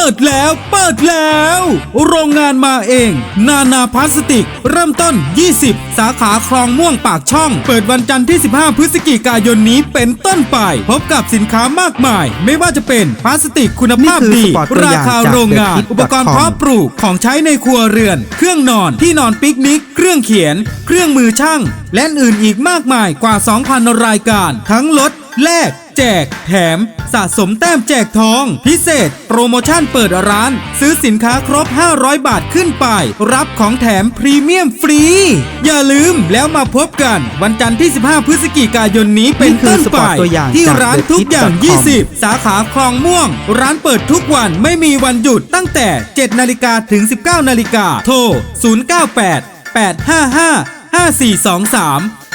ปิดแล้วเปิดแล้ว โรงงานมาเอง นานาพลาสติก เริ่มต้น 20 สาขาคลองม่วงปากช่อง เปิดวันจันทร์ที่ 15 พฤศจิกายนนี้เป็นต้นไป พบกับสินค้ามากมาย ไม่ว่าจะเป็นพลาสติกคุณภาพดี ราคาโรงงาน อุปกรณ์เพาะปลูกของใช้ในครัวเรือน เครื่องนอนที่นอนปิกนิก เครื่องเขียน เครื่องมือช่าง และอื่นอีกมากมายกว่า 2,000 รายการ ทั้งลดแลก แจก แถม สะสมแต้มแจกทอง พิเศษ โปรโมชั่นเปิดร้าน ซื้อสินค้าครบ 500 บาทขึ้นไป รับของแถมพรีเมียมฟรี อย่าลืมแล้วมาพบกัน วันจันทร์ที่ 15 พฤศจิกายนนี้เป็นนี่คือต้นสปไปอร์ตตัวอย่างที่จากร้าน The ทุกอย่าง Kit.com 20 สาขาคลองม่วง ร้านเปิดทุกวันไม่มีวันหยุดตั้งแต่ 7 นาฬิกาถึง 19 นาฬิกาโทร 098 855 5423